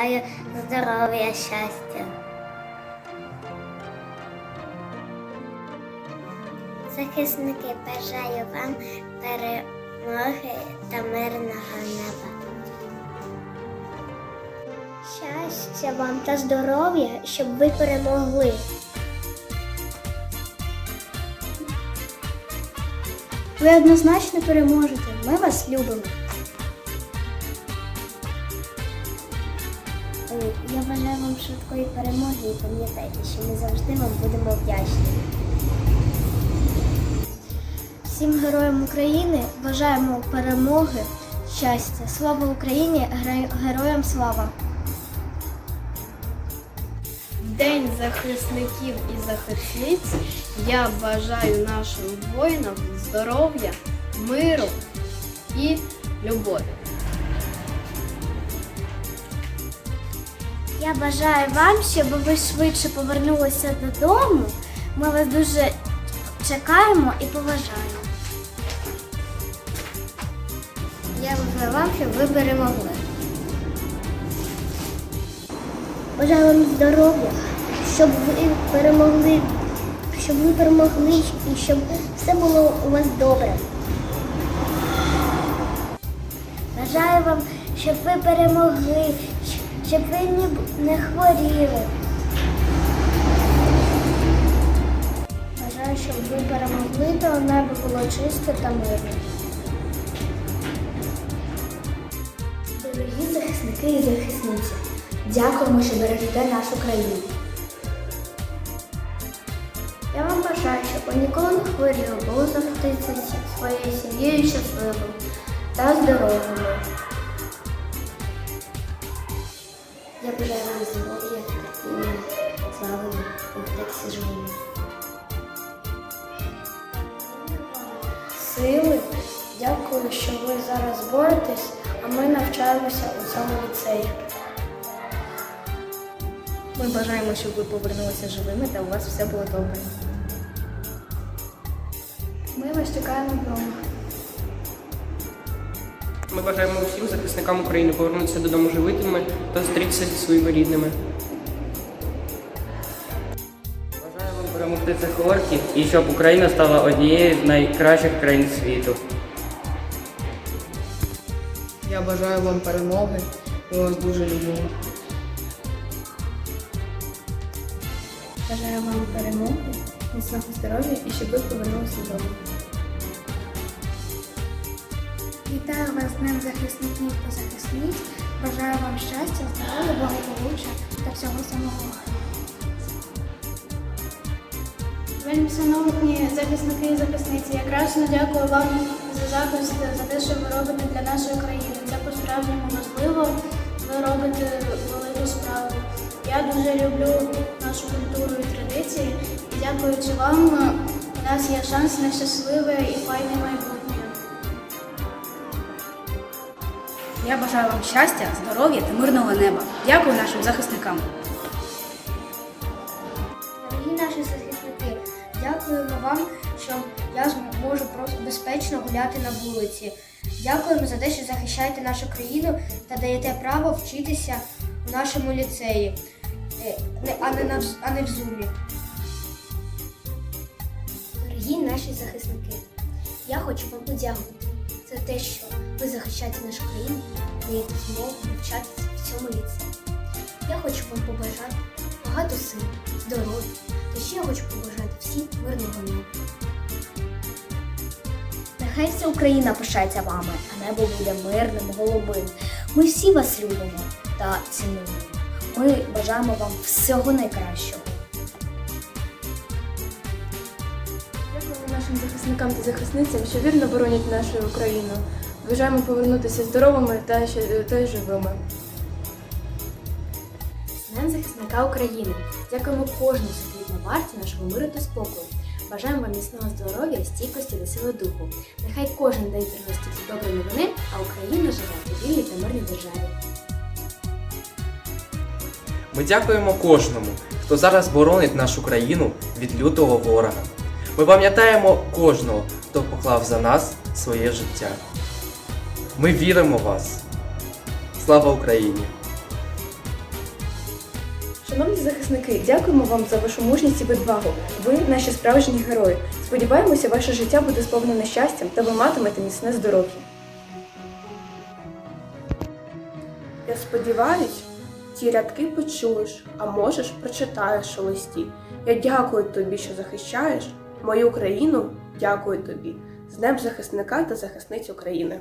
бажаю здоров'я, щастя. Захисники, бажаю вам перемоги та мирного неба. Щастя вам та здоров'я, щоб ви перемогли. Ви однозначно переможете. Ми вас любимо. Я бажаю вам швидкої перемоги і пам'ятайте, що ми завжди вам будемо вдячні. Всім героям України бажаємо перемоги, щастя. Слава Україні! Героям слава! День захисників і захисниць. Я бажаю нашим воїнам здоров'я, миру і любові. Я бажаю вам, щоб ви швидше повернулися додому. Ми вас дуже чекаємо і поважаємо. Я бажаю вам, щоб ви перемогли. Бажаю вам здоров'я, щоб ви перемогли, щоб ви перемогли і щоб все було у вас добре. Бажаю вам, щоб ви перемогли, щоб ви не, не хворіли. Бажаю, щоб ви перемогли, то небо було чисте та мирне. Дорогі захисники і захисниці, дякуємо, що бережете нашу країну. Я вам бажаю, щоб ви ніколи не хворіли, були зі своєю сім'єю щасливими та здоровими. Я бажаю вам здоров'я, терпіння, слави і втекся живими. Сили, дякую, що ви зараз боретесь, а ми навчаємося у цьому ліцеї. Ми бажаємо, щоб ви повернулися живими та у вас все було добре. Ми вас чекаємо вдома. Ми бажаємо усім захисникам України повернутися додому живитими та зустрітися зі своїми рідними. Бажаю вам перемогти цих орків і щоб Україна стала однією з найкращих країн світу. Я бажаю вам перемоги. Ми вас дуже любимо. Бажаю вам перемоги, міцного здоров'я і щоб ви повернулися додому. Вітаю вас з Днем захисників та захисниць. Бажаю вам щастя, здоров'я, благополуччя та всього самого. Вельми шановні захисники і захисниці, я красно дякую вам за захист, за те, що ви робите для нашої країни. Це по-справжньому важливо. Ви робите велику справу. Я дуже люблю нашу культуру і традиції. І дякуючи вам, у нас є шанс на щасливе і файне майбутнє. Я бажаю вам щастя, здоров'я та мирного неба. Дякую нашим захисникам. Дорогі наші захисники, дякуємо вам, що я можу просто безпечно гуляти на вулиці. Дякуємо за те, що захищаєте нашу країну та даєте право вчитися у нашому ліцеї, е, а не, на, а не в зумі. Дорогі наші захисники, я хочу вам подякувати за те, що ви захищаєте нашу країну, даєте змогу навчатися в цьому ліцеї. Я хочу вам побажати багато сил, здоров'я. Та ще я хочу побажати всім мирного неба. Нехай вся Україна пишається вами, а небо буде мирним, голубим. Ми всі вас любимо та цінуємо. Ми бажаємо вам всього найкращого. Нашим захисникам та захисницям, що вірно боронять нашу Україну. Бажаємо повернутися здоровими та, ще- та живими. Днем захисника України. Дякуємо кожному, що стоїть варті нашого миру та спокою. Бажаємо вам міцного здоров'я, стійкості та сили духу. Нехай кожен день приносить добрі новини, а Україна живе у вільній та мирній державі. Ми дякуємо кожному, хто зараз боронить нашу країну від лютого ворога. Ми пам'ятаємо кожного, хто поклав за нас своє життя. Ми віримо в вас. Слава Україні! Шановні захисники, дякуємо вам за вашу мужність і відвагу. Ви наші справжні герої. Сподіваємося, ваше життя буде сповнене щастям та ви матимете міцне здоров'я. Я сподіваюсь, ці рядки почуєш, а можеш прочитаєш у листі. Я дякую тобі, що захищаєш мою країну. Дякую тобі з Днем захисника та захисниць України.